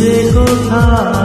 যে কোথায়